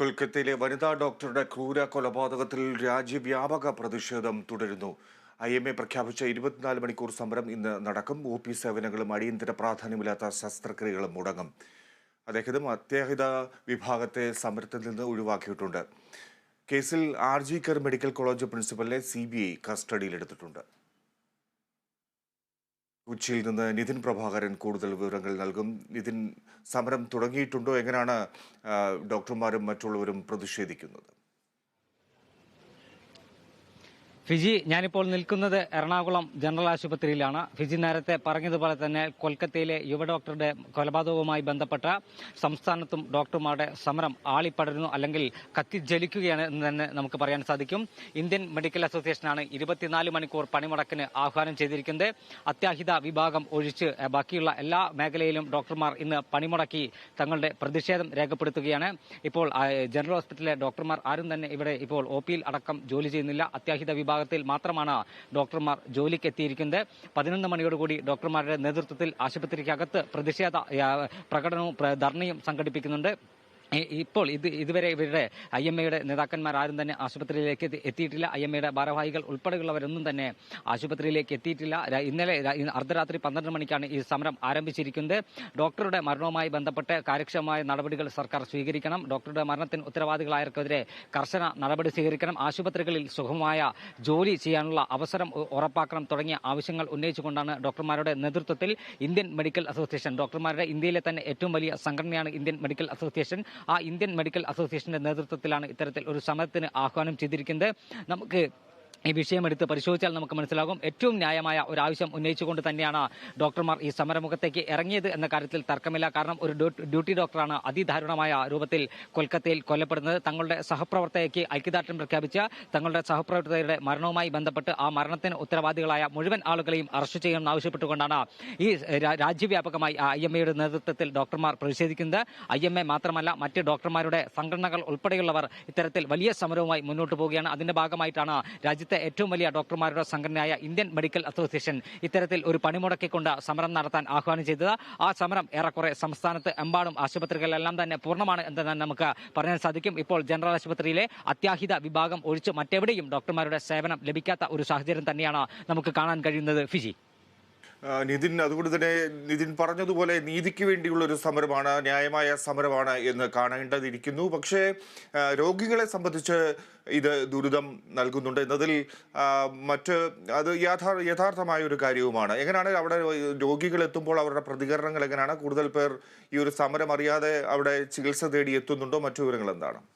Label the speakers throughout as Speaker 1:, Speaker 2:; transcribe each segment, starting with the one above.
Speaker 1: കൊൽക്കത്തയിലെ വനിതാ ഡോക്ടറുടെ ക്രൂര കൊലപാതകത്തിൽ രാജ്യവ്യാപക പ്രതിഷേധം തുടരുന്നു. ഐ എം എ പ്രഖ്യാപിച്ച ഇരുപത്തിനാല് മണിക്കൂർ സമരം ഇന്ന് നടക്കും. ഒ പി സേവനങ്ങളും അടിയന്തര പ്രാധാന്യമില്ലാത്ത ശസ്ത്രക്രിയകളും മുടങ്ങും. അദ്ദേഹം അത്യാഹിത വിഭാഗത്തെ സമരത്തിൽ നിന്ന് ഒഴിവാക്കിയിട്ടുണ്ട്. കേസിൽ R G Kar medical college പ്രിൻസിപ്പലിനെ C B I കസ്റ്റഡിയിലെടുത്തിട്ടുണ്ട്. കൊച്ചിയിൽ നിന്ന് നിതിൻ പ്രഭാകരൻ കൂടുതൽ വിവരങ്ങൾ നൽകും. നിതിൻ സമരം തുടങ്ങിയിട്ടുണ്ടോ? എങ്ങനെയാണ് ഡോക്ടർമാരും മറ്റുള്ളവരും പ്രതിഷേധിക്കുന്നത്?
Speaker 2: ഫിജി ഞാനിപ്പോൾ നിൽക്കുന്നത് എറണാകുളം ജനറൽ ആശുപത്രിയിലാണ്. ഫിജി നേരത്തെ പറഞ്ഞതുപോലെ തന്നെ കൊൽക്കത്തയിലെ യുവ ഡോക്ടറുടെ കൊലപാതകവുമായി ബന്ധപ്പെട്ട സംസ്ഥാനത്തും ഡോക്ടർമാരുടെ സമരം ആളിപ്പടരുന്നു അല്ലെങ്കിൽ കത്തിജ്വലിക്കുകയാണ് എന്ന് തന്നെ നമുക്ക് പറയാൻ സാധിക്കും. ഇന്ത്യൻ മെഡിക്കൽ അസോസിയേഷനാണ് ഇരുപത്തിനാല് മണിക്കൂർ പണിമുടക്കിന് ആഹ്വാനം ചെയ്തിരിക്കുന്നത്. അത്യാഹിത വിഭാഗം ഒഴിച്ച് ബാക്കിയുള്ള എല്ലാ മേഖലയിലും ഡോക്ടർമാർ ഇന്ന് പണിമുടക്കി തങ്ങളുടെ പ്രതിഷേധം രേഖപ്പെടുത്തുകയാണ്. ഇപ്പോൾ ജനറൽ ഹോസ്പിറ്റലിലെ ഡോക്ടർമാർ ആരും തന്നെ ഇവിടെ ഇപ്പോൾ ഒ പിയിൽ അടക്കം ജോലി ചെയ്യുന്നില്ല. അത്യാഹിത വിഭാഗത്തിൽ മാത്രമാണ് ഡോക്ടർമാർ ജോലിക്ക് എത്തിയിരിക്കുന്നത് പതിനൊന്ന് മണിയോടുകൂടി ഡോക്ടർമാരുടെ നേതൃത്വത്തിൽ ആശുപത്രിക്കകത്ത് പ്രതിഷേധ പ്രകടനവും ധർണയും സംഘടിപ്പിക്കുന്നുണ്ട്. ഇപ്പോൾ ഇത് ഇതുവരെ ഇവരുടെ ഐ എം എയുടെ നേതാക്കന്മാർ ആരും തന്നെ ആശുപത്രിയിലേക്ക് എത്തിയിട്ടില്ല. ഐ എം എയുടെ ഭാരവാഹികൾ ഉൾപ്പെടെയുള്ളവരൊന്നും തന്നെ ആശുപത്രിയിലേക്ക് എത്തിയിട്ടില്ല. ഇന്നലെ അർദ്ധരാത്രി പന്ത്രണ്ട് മണിക്കാണ് ഈ സമരം ആരംഭിച്ചിരിക്കുന്നത്. ഡോക്ടറുടെ മരണവുമായി ബന്ധപ്പെട്ട് കാര്യക്ഷമമായ നടപടികൾ സർക്കാർ സ്വീകരിക്കണം. ഡോക്ടറുടെ മരണത്തിന് ഉത്തരവാദികളായവർക്കെതിരെ കർശന നടപടി സ്വീകരിക്കണം. ആശുപത്രികളിൽ സുഖമായ ജോലി ചെയ്യാനുള്ള അവസരം ഉറപ്പാക്കണം തുടങ്ങിയ ആവശ്യങ്ങൾ ഉന്നയിച്ചുകൊണ്ടാണ് ഡോക്ടർമാരുടെ നേതൃത്വത്തിൽ ഇന്ത്യൻ മെഡിക്കൽ അസോസിയേഷൻ. ഡോക്ടർമാരുടെ ഇന്ത്യയിലെ തന്നെ ഏറ്റവും വലിയ സംഘടനയാണ് ഇന്ത്യൻ മെഡിക്കൽ അസോസിയേഷൻ. ആ ഇന്ത്യൻ മെഡിക്കൽ അസോസിയേഷന്റെ നേതൃത്വത്തിലാണ് ഇത്തരത്തിൽ ഒരു സമരത്തിന് ആഹ്വാനം ചെയ്തിരിക്കുന്നത്. നമുക്ക് ഈ വിഷയം എടുത്ത് പരിശോധിച്ചാൽ നമുക്ക് മനസ്സിലാകും. ഏറ്റവും ന്യായമായ ഒരു ആവശ്യം ഉന്നയിച്ചുകൊണ്ട് തന്നെയാണ് ഡോക്ടർമാർ ഈ സമരമുഖത്തേക്ക് ഇറങ്ങിയത് എന്ന കാര്യത്തിൽ തർക്കമില്ല. കാരണം ഒരു ഡ്യൂട്ടി ഡോക്ടറാണ് അതിദാരുണമായ രൂപത്തിൽ കൊൽക്കത്തയിൽ കൊല്ലപ്പെടുന്നത്. തങ്ങളുടെ സഹപ്രവർത്തകയ്ക്ക് ഐക്യദാർഢ്യം പ്രഖ്യാപിച്ച തങ്ങളുടെ സഹപ്രവർത്തകരുടെ മരണവുമായി ബന്ധപ്പെട്ട് ആ മരണത്തിന് ഉത്തരവാദികളായ മുഴുവൻ ആളുകളെയും അറസ്റ്റ് ചെയ്യണമെന്ന് ആവശ്യപ്പെട്ടുകൊണ്ടാണ് ഈ രാജ്യവ്യാപകമായി ഐ എം എയുടെ നേതൃത്വത്തിൽ ഡോക്ടർമാർ പ്രതിഷേധിക്കുന്നത്. ഐ എം എ മാത്രമല്ല മറ്റ് ഡോക്ടർമാരുടെ സംഘടനകൾ ഉൾപ്പെടെയുള്ളവർ ഇത്തരത്തിൽ വലിയ സമരവുമായി മുന്നോട്ട് പോവുകയാണ്. അതിന്റെ ഭാഗമായിട്ടാണ് രാജ്യത്തെ ഏറ്റവും വലിയ ഡോക്ടർമാരുടെ സംഘടനയായ ഇന്ത്യൻ മെഡിക്കൽ അസോസിയേഷൻ ഇത്തരത്തിൽ ഒരു പണിമുടക്കിക്കൊണ്ട് സമരം നടത്താൻ ആഹ്വാനം ചെയ്തത്. ആ സമരം ഏറെക്കുറെ സംസ്ഥാനത്ത് എമ്പാടും ആശുപത്രികളിലെല്ലാം തന്നെ പൂർണമാണ് എന്ന് തന്നെ നമുക്ക് പറയാൻ സാധിക്കും. ഇപ്പോൾ ജനറൽ ആശുപത്രിയിലെ അത്യാഹിത വിഭാഗം ഒഴിച്ച് മറ്റെവിടെയും ഡോക്ടർമാരുടെ സേവനം ലഭിക്കാത്ത ഒരു സാഹചര്യം തന്നെയാണ് നമുക്ക് കാണാൻ കഴിയുന്നത്. ഫിജി.
Speaker 1: നിതിൻ അതുകൊണ്ട് തന്നെ നിതിൻ പറഞ്ഞതുപോലെ നീതിക്ക് വേണ്ടിയുള്ള ഒരു സമരമാണ് ന്യായമായ സമരമാണ് എന്ന് കാണേണ്ടതിരിക്കുന്നു. പക്ഷേ രോഗികളെ സംബന്ധിച്ച് ഇത് ദുരിതം നൽകുന്നുണ്ട് എന്നതിൽ മറ്റ് അത് യാഥാർ യഥാർത്ഥമായ ഒരു കാര്യവുമാണ്. എങ്ങനെയാണ് അവിടെ രോഗികൾ എത്തുമ്പോൾ അവരുടെ പ്രതികരണങ്ങൾ എങ്ങനെയാണ്? കൂടുതൽ പേർ ഈ ഒരു സമരം അറിയാതെ അവിടെ ചികിത്സ തേടി എത്തുന്നുണ്ടോ? മറ്റു വിവരങ്ങൾ എന്താണ്?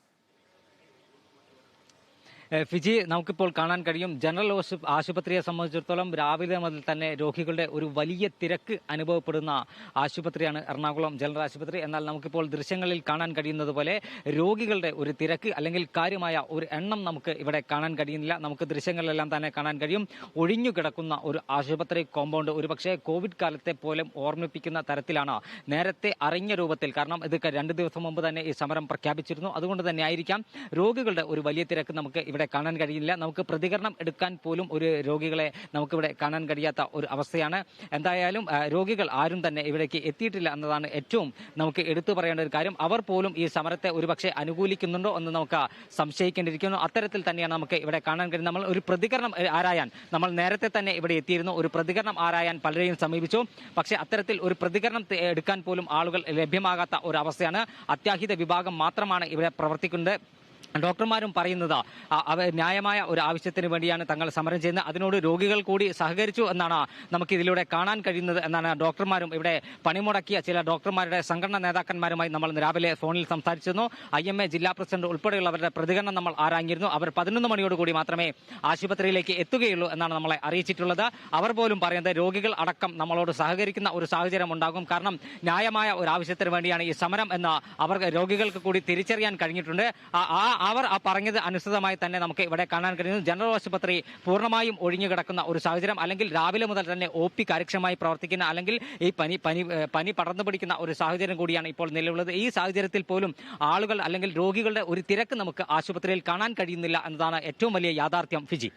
Speaker 2: ഫിജി നമുക്കിപ്പോൾ കാണാൻ കഴിയും ജനറൽ ആശുപത്രിയെ സംബന്ധിച്ചിടത്തോളം രാവിലെ മുതൽ തന്നെ രോഗികളുടെ ഒരു വലിയ തിരക്ക് അനുഭവപ്പെടുന്ന ആശുപത്രിയാണ് എറണാകുളം ജനറൽ ആശുപത്രി. എന്നാൽ നമുക്കിപ്പോൾ ദൃശ്യങ്ങളിൽ കാണാൻ കഴിയുന്നത് പോലെ രോഗികളുടെ ഒരു തിരക്ക് അല്ലെങ്കിൽ കാര്യമായ ഒരു എണ്ണം നമുക്ക് ഇവിടെ കാണാൻ കഴിയുന്നില്ല. നമുക്ക് ദൃശ്യങ്ങളിലെല്ലാം തന്നെ കാണാൻ കഴിയും. ഒഴിഞ്ഞു കിടക്കുന്ന ഒരു ആശുപത്രി കോമ്പൗണ്ട്. ഒരുപക്ഷെ കോവിഡ് കാലത്തെ പോലും ഓർമ്മിപ്പിക്കുന്ന തരത്തിലാണ് നേരത്തെ അറിഞ്ഞ രൂപത്തിൽ. കാരണം ഇത് രണ്ട് ദിവസം മുമ്പ് തന്നെ ഈ സമരം പ്രഖ്യാപിച്ചിരുന്നു. അതുകൊണ്ട് തന്നെ ആയിരിക്കാം രോഗികളുടെ ഒരു വലിയ തിരക്ക് നമുക്ക് ഇവിടെ കാണാൻ കഴിയില്ല. നമുക്ക് പ്രതികരണം എടുക്കാൻ പോലും ഒരു രോഗികളെ നമുക്കിവിടെ കാണാൻ കഴിയാത്ത ഒരു അവസ്ഥയാണ്. എന്തായാലും രോഗികൾ ആരും തന്നെ ഇവിടേക്ക് എത്തിയിട്ടില്ല എന്നതാണ് ഏറ്റവും നമുക്ക് എടുത്തു പറയേണ്ട ഒരു കാര്യം. അവർ പോലും ഈ സമരത്തെ ഒരുപക്ഷെ അനുകൂലിക്കുന്നുണ്ടോ എന്ന് നമുക്ക് സംശയിക്കേണ്ടിയിരിക്കുന്നു. അത്തരത്തിൽ തന്നെയാണ് നമുക്ക് ഇവിടെ കാണാൻ കഴിയുന്നത്. നമ്മൾ ഒരു പ്രതികരണം ആരായാൻ നമ്മൾ നേരത്തെ തന്നെ ഇവിടെ എത്തിയിരുന്നു. ഒരു പ്രതികരണം ആരായാൻ പലരെയും സമീപിച്ചു. പക്ഷേ അത്തരത്തിൽ ഒരു പ്രതികരണം എടുക്കാൻ പോലും ആളുകൾ ലഭ്യമാകാത്ത ഒരു അവസ്ഥയാണ്. അത്യാഹിത വിഭാഗം മാത്രമാണ് ഇവിടെ പ്രവർത്തിക്കുന്നത്. ഡോക്ടർമാരും പറയുന്നത് ന്യായമായ ഒരു ആവശ്യത്തിന് വേണ്ടിയാണ് തങ്ങൾ സമരം ചെയ്യുന്നത്. അതിനോട് രോഗികൾ കൂടി സഹകരിച്ചു എന്നാണ് നമുക്ക് ഇതിലൂടെ കാണാൻ കഴിയുന്നത് എന്നാണ് ഡോക്ടർമാരും ഇവിടെ പണിമുടക്കിയ ചില ഡോക്ടർമാരുടെ സംഘടനാ നേതാക്കന്മാരുമായി നമ്മൾ രാവിലെ ഫോണിൽ സംസാരിച്ചിരുന്നു. ഐ എം എ ജില്ലാ പ്രസിഡന്റ് ഉൾപ്പെടെയുള്ളവരുടെ പ്രതികരണം നമ്മൾ ആരാഞ്ഞിരുന്നു. അവർ പതിനൊന്ന് മണിയോടുകൂടി മാത്രമേ ആശുപത്രിയിലേക്ക് എത്തുകയുള്ളൂ എന്നാണ് നമ്മളെ അറിയിച്ചിട്ടുള്ളത്. അവർ പോലും പറയുന്നത് രോഗികൾ അടക്കം നമ്മളോട് സഹകരിക്കുന്ന ഒരു സാഹചര്യം ഉണ്ടാകും. കാരണം ന്യായമായ ഒരു ആവശ്യത്തിന് വേണ്ടിയാണ് ഈ സമരം എന്ന് അവർ രോഗികൾക്ക് കൂടി തിരിച്ചറിയാൻ കഴിഞ്ഞിട്ടുണ്ട്. ആ- അവർ പറഞ്ഞത് അനുസൃതമായി തന്നെ നമുക്ക് ഇവിടെ കാണാൻ കഴിയുന്നു ജനറൽ ആശുപത്രി പൂർണമായും ഒഴിഞ്ഞു കിടക്കുന്ന ഒരു സാഹചര്യം അല്ലെങ്കിൽ രാവിലെ മുതൽ തന്നെ ഒ പി കാര്യക്ഷമമായി പ്രവർത്തിക്കുന്ന അല്ലെങ്കിൽ ഈ പനി പനി പനി പടർന്നു പിടിക്കുന്ന ഒരു സാഹചര്യം കൂടിയാണ് ഇപ്പോൾ നിലവിലുള്ളത്. ഈ സാഹചര്യത്തിൽ പോലും ആളുകൾ അല്ലെങ്കിൽ രോഗികളുടെ ഒരു തിരക്ക് നമുക്ക് ആശുപത്രിയിൽ കാണാൻ കഴിയുന്നില്ല എന്നതാണ് ഏറ്റവും വലിയ യാഥാർത്ഥ്യം. ഫിജി.